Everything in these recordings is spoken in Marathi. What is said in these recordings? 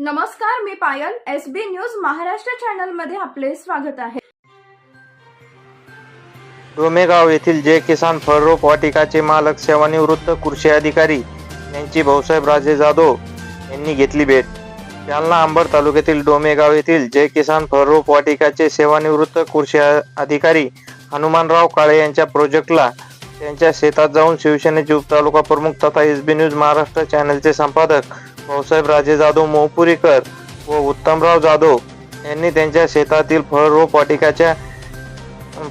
नमस्कार मी Payal. S B news Maharashtra चॅनलमध्ये आपले स्वागत आहे. डोमेगाव येथील जे किसान फळरोप वाटिकाचे मालक सेवानिवृत्त कृषी अधिकारी यांची भाऊसाहेब राजे जाधव यांनी घेतली भेट. जालना अंबर तालुक्यातील डोमेगाव येथील जय किसान फळरोप वाटिकाचे सेवानिवृत्त कृषी अधिकारी हनुमानराव काळे यांच्या प्रोजेक्टला त्यांच्या शेतात जाऊन शिवसेनेचे उपतालुका प्रमुख तथा एस बी न्यूज महाराष्ट्र चॅनलचे संपादक भाऊसाहेब राजे जाधव मोहपुरीकर व उत्तमराव जाधव यांनी त्यांच्या शेतातील फळरोप वाटिकाच्या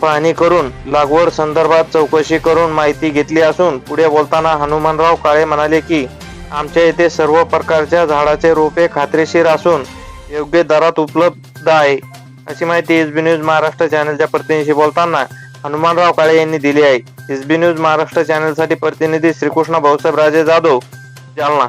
पाहणी करून लागवड संदर्भात चौकशी करून माहिती घेतली असून पुढे बोलताना हनुमानराव काळे म्हणाले की आमच्या येथे सर्व प्रकारच्या झाडाचे रोपे खात्रीशीर असून योग्य दरात उपलब्ध आहे. अशी माहिती एस बी न्यूज महाराष्ट्र चॅनलच्या प्रतिनिधीशी बोलताना हनुमानराव काळे यांनी दिली आहे. एस बी न्यूज महाराष्ट्र चॅनलसाठी प्रतिनिधी Shrikrishna Bhausaheb Raje Jadhav Jalna.